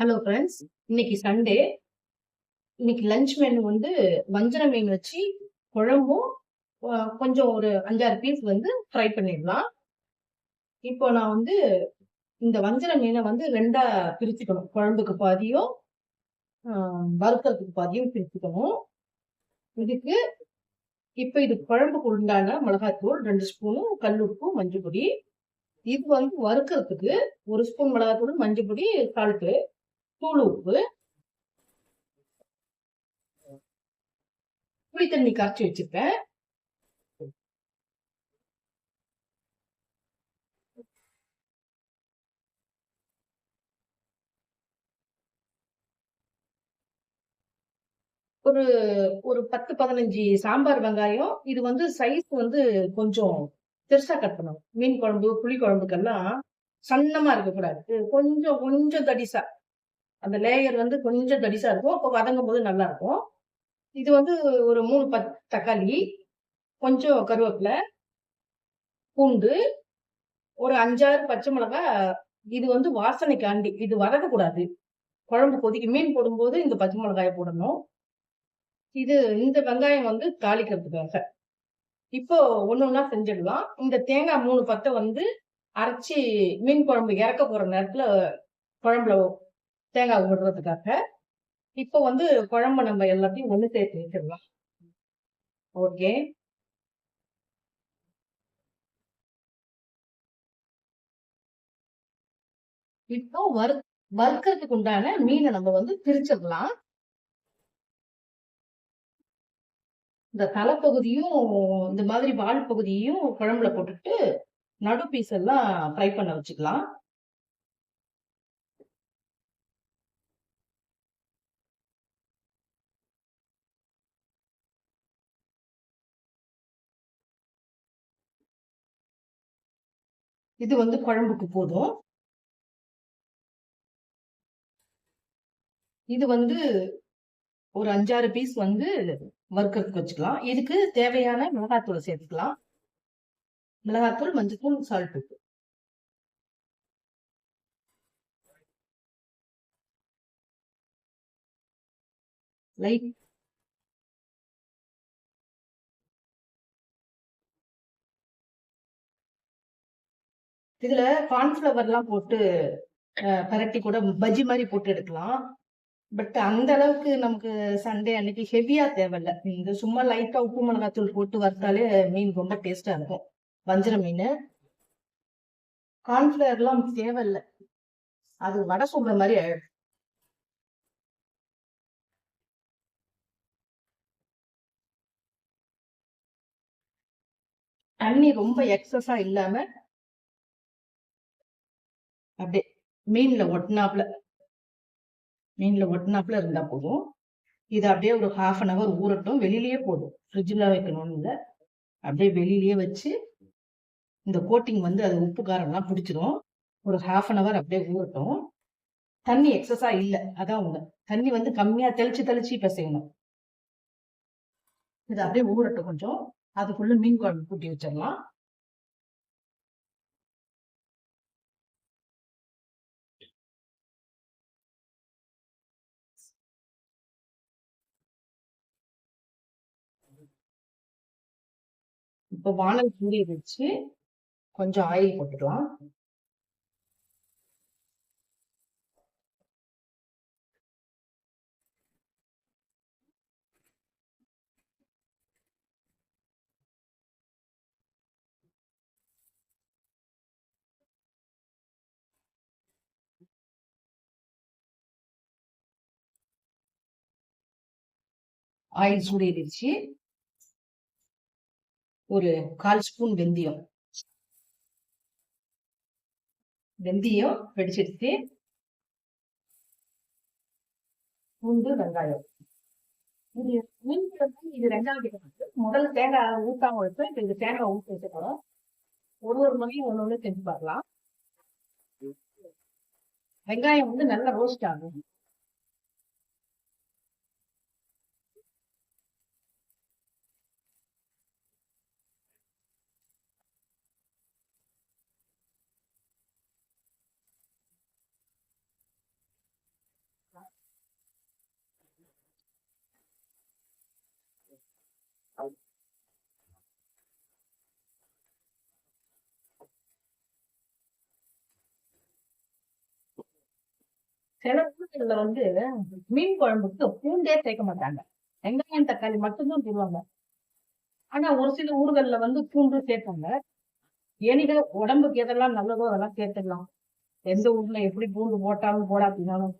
Hello friends இன்னைக்கு Sunday இன்னைக்கு lunch menu வந்து வஞ்சர மீன் வச்சு குழம்பும் கொஞ்சம் ஒரு அஞ்சாறு பீஸ் வந்து ஃப்ரை பண்ணிடலாம். இப்போ நான் வந்து இந்த வஞ்சர மீனை வந்து ரெண்டா பிரிச்சுக்கணும். குழம்புக்கு பாதியும் வறுக்கிறதுக்கு வறுக்கறதுக்கு பாதியும் பிரிச்சுக்கணும். இதுக்கு இப்போ இது குழம்புக்கு உண்டான மிளகாய்த்தூள் ரெண்டு ஸ்பூனும் கல்லுப்பு மஞ்சள் பொடி. இது வந்து வறுக்கறதுக்கு ஒரு ஸ்பூன் மிளகாத்தூள் மஞ்சள் பொடி சால்ட்டு தூள் உப்பு புளி தண்ணி காய்ச்சி வச்சிருப்பேன் ஒரு ஒரு பத்து பதினஞ்சு சாம்பார் வெங்காயம் இது வந்து சைஸ் வந்து கொஞ்சம் பெருசா கட் பண்ணணும். மீன் குழம்பு புளி குழம்புக்கெல்லாம் சன்னமா இருக்கக்கூடாது. கொஞ்சம் கொஞ்சம் தடிசா அந்த லேயர் வந்து கொஞ்சம் தடிசா இருக்கும். அப்போ வதங்கும் போது நல்லா இருக்கும். இது வந்து ஒரு மூணு பத் தக்காளி கொஞ்சம் கருவேப்பிலை பூண்டு ஒரு அஞ்சாறு பச்சை மிளகாய் இது வந்து வாசனைக்காண்டி. இது வதக்கக்கூடாது. குழம்பு கொதிக்க மீன் போடும்போது இந்த பச்சை மிளகாயை போடணும். இது இந்த வெங்காயம் வந்து தாளிக்கிறதுக்காக. இப்போ ஒன்று ஒன்றா செஞ்சிடலாம். இந்த தேங்காய் மூணு பத்தை வந்து அரைச்சி மீன் குழம்பு இறக்க போகிற நேரத்தில் குழம்புல தேங்காய் விடுறதுக்காக இப்போ வந்து குழம்பு நம்ம எல்லாத்தையும் ஒண்ணு சேர்த்து வச்சிடலாம். ஓகே. இப்போ வறு வறுக்கிறதுக்கு உண்டான மீனை நம்ம வந்து பிரிச்சிடலாம். இந்த தலைப்பகுதியும் இந்த மாதிரி வால் பகுதியும் குழம்புல போட்டுட்டு நடு பீஸ் எல்லாம் ஃப்ரை பண்ண வச்சுக்கலாம். இது வந்து குழம்புக்கு போதும். இது வந்து ஒரு அஞ்சாறு பீஸ் வந்து வறுக்கிறதுக்கு வச்சுக்கலாம். இதுக்கு தேவையான மிளகாத்தூளை சேர்த்துக்கலாம். மிளகாத்தூள் மஞ்சத்தூள் சால்ட் உப்பு. லைட் இதுல கார்ன்ஃபிளவர் எல்லாம் போட்டு பரட்டி கூட பஜ்ஜி மாதிரி போட்டு எடுக்கலாம். பட் அந்த அளவுக்கு நமக்கு சண்டே அன்னைக்கு ஹெவியா தேவையில்ல. இந்த சும்மா லைட்டா உப்பு மிளகாத்தூள் போட்டு வறுத்தாலே மீன் ரொம்ப டேஸ்டா இருக்கும். வஞ்சிர மீன். கார்ன்ஃபிளவர் எல்லாம் தேவையில்ல. அது வடை சுடுற மாதிரி ஆயிடும். தண்ணி ரொம்ப எக்ஸஸா இல்லாம அப்படியே மீன்ல ஒட்டினாப்புல மீன்ல ஒட்டினாப்புல இருந்தா போதும். இது அப்படியே ஒரு ஹாஃப் அன் ஹவர் ஊறட்டும். வெளியிலயே போதும். ஃப்ரிட்ஜில் வைக்கணும்னு இல்லை. அப்படியே வெளியிலயே வச்சு இந்த கோட்டிங் வந்து அது உப்பு காரம்லாம் பிடிச்சிரும். ஒரு ஹாஃப் அன் ஹவர் அப்படியே ஊறட்டும். தண்ணி எக்ஸஸா இல்லை. அதான் உங்க தண்ணி வந்து கம்மியா தெளிச்சு தெளிச்சு இப்ப செய்யணும் இது அப்படியே ஊறட்டும் கொஞ்சம். அதுக்குள்ள மீன் குழம்பு கூட்டி வச்சிடலாம். இப்போ வானல் சூடி வச்சு கொஞ்சம் ஆயில் போட்டுக்கலாம். ஆயில் சூடிடுச்சு ஒரு கால் ஸ்பூன் வெந்தயம். வெந்தயம் வெடிச்சிருச்சு. பூண்டு வெங்காயம். இது மீன் வந்து இது ரெண்டாவது கிட்ட முதல்ல தேங்காய் ஊத்தாம வச்சோம் இப்போ இது தேங்காய் ஊற்றி வச்சுக்கணும் ஒரு ஒரு முறையும் ஒன்று ஒன்று செஞ்சு பார்க்கலாம். வெங்காயம் வந்து நல்லா ரோஸ்ட் ஆகும் சில ஊர்கள்ல வந்து மீன் குழம்புக்கு பூண்டே சேர்க்க மாட்டாங்க. வெங்காயம் தக்காளி மட்டும்தான் போடுவாங்க. ஆனா ஒரு சில ஊர்கள்ல வந்து பூண்டு சேர்ப்பாங்க. ஏனிக உடம்புக்கு எதெல்லாம் நல்லதோ அதெல்லாம் சேர்த்துக்கலாம். எந்த ஊர்ல எப்படி பூண்டு போட்டாலும் போடாட்டினாலும்.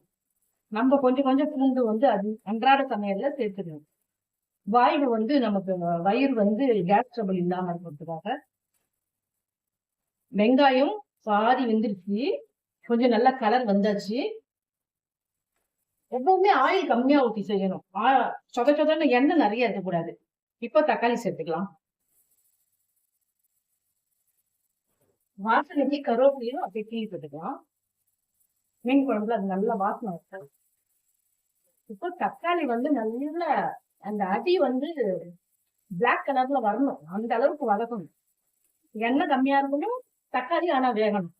நம்ம கொஞ்சம் கொஞ்சம் பூண்டு வந்து அது அன்றாட சமையல்ல சேர்த்துக்கணும் வாய்வு வந்து நமக்கு வயிறு வந்து கேஸ் ட்ரபிள் இல்லாம இருக்கிறதுக்காக வெங்காயம் பாதி வெந்துருச்சு. கொஞ்சம் நல்லா கலர் வந்தாச்சு. எப்பவுமே ஆயில் கம்மியா ஊத்தி செய்யணும். சொத சொதன்னு எண்ணெய் நிறைய இருக்கக்கூடாது. இப்போ தக்காளி சேர்த்துக்கலாம். வாசனைக்கு கருவேப்பிலையும் அப்படியே கீழ் போட்டுக்கலாம். மீன் குழம்புல அது நல்ல வாசனை இருக்கும் இப்போ தக்காளி வந்து நல்ல அந்த அடி வந்து பிளாக் கலர்ல வரணும். அந்த அளவுக்கு வதக்கணும். எண்ணெய் கம்மியா இருக்கணும் தக்காளி ஆனா வேகணும்.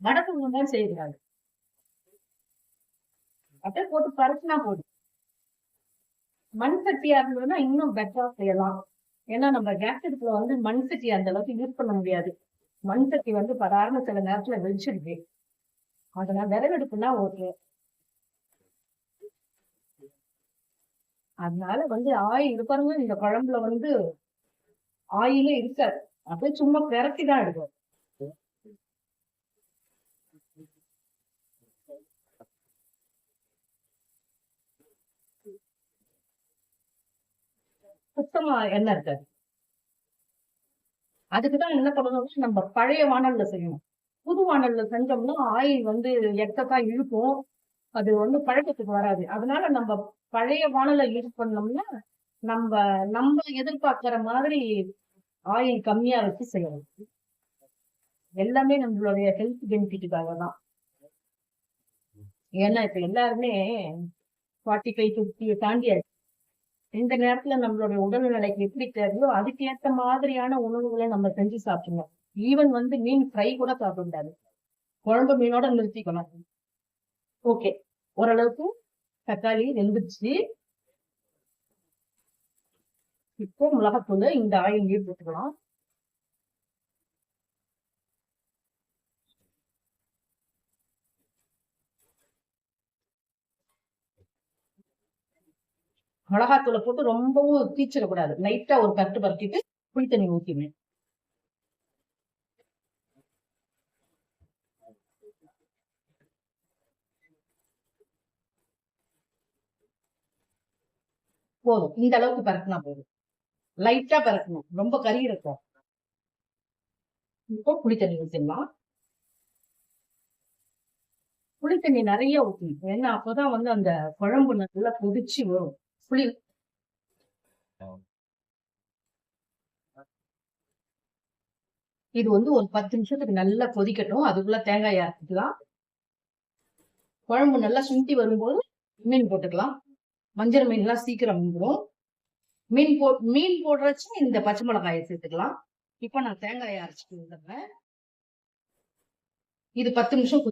வடக்கு தான் செய்யக்கூடாது. அப்படியே போட்டு பறிச்சுனா போதும். மண் சட்டியா இருந்ததுன்னா இன்னும் பெட்டரா செய்யலாம். ஏன்னா நம்ம கேஸ் அடுப்புல வந்து மண் சட்டி அந்த அளவுக்கு யூஸ் பண்ண முடியாது. மண் சட்டி வந்து பராரண சில நேரத்துல வெடிச்சிருக்கு அதனால விறகடுப்புனா ஓகே அதனால வந்து ஆயில் இது பாருங்க இந்த குழம்புல வந்து ஆயிலே இருக்காது. அப்படியே சும்மா பெரட்டி தான் எடுக்கும் சுத்தமா எண்ணெய் இருக்காது அதுக்குதான் என்ன பண்ணணும்னா நம்ம பழைய வானல்ல செய்யணும். புது வானல்ல செஞ்சோம்னா ஆயில் வந்து எக்கத்தான் இழுக்கும். அது வந்து பழக்கத்துக்கு வராது. அதனால நம்ம பழைய வானலை யூஸ் பண்ணோம்னா நம்ம நம்ம எதிர்பார்க்கிற மாதிரி ஆயில் கம்மியா வச்சு செய்யணும். எல்லாமே நம்மளுடைய ஹெல்த் பெனிஃபிட்டுக்காக தான் ஏன்னா இப்ப எல்லாருமே ஃபார்ட்டி ஃபைவ் ஃபிஃப்டியை தாண்டியாச்சு. இந்த நேரத்துல நம்மளுடைய உடல்நிலைக்கு எப்படி தேவையோ ஏத்த மாதிரியான உணவுகளை நம்ம செஞ்சு சாப்பிடணும். ஈவன் வந்து மீன் ஃப்ரை கூட சாப்பிட முடியாது. குழம்பு மீனோட நிறுத்திக்கணும். ஓகே ஓரளவுக்கு தக்காளி வெந்துச்சு இப்போ மிளகாத்தூள் இந்த ஆயிலே போட்டுக்கலாம். மிளகாத்தூளை போட்டு ரொம்பவும் தீச்சிடக்கூடாது. லைட்டா ஒரு கட்டு பரட்டிட்டு புளி தண்ணி ஊற்றிவேன் போதும். இந்த அளவுக்கு பறக்கினா போதும். லைட்டா பறக்கணும் ரொம்ப கறி இருக்கும். இப்போ புளி தண்ணி ஊற்றிடலாம் புளி தண்ணி நிறைய ஊற்றணும் ஏன்னா அப்போதான் வந்து அந்த குழம்பு நல்லா கொதிச்சு வரும். புளி இது வந்து ஒரு பத்து நிமிஷத்துக்கு நல்லா கொதிக்கட்டும். அதுக்குள்ள தேங்காய் அரைச்சிக்கலாம். குழம்பு நல்லா சுண்டி வரும்போது மீன் போட்டுக்கலாம். மஞ்சள் மீன்லாம் சீக்கிரம் வந்துடும் மீன் போ மீன் போடுறச்சு இந்த பச்சை மிளகாயை சேர்த்துக்கலாம். இப்ப நான் தேங்காயை அரைச்சிட்டு வந்துடுறேன். இது பத்து நிமிஷம்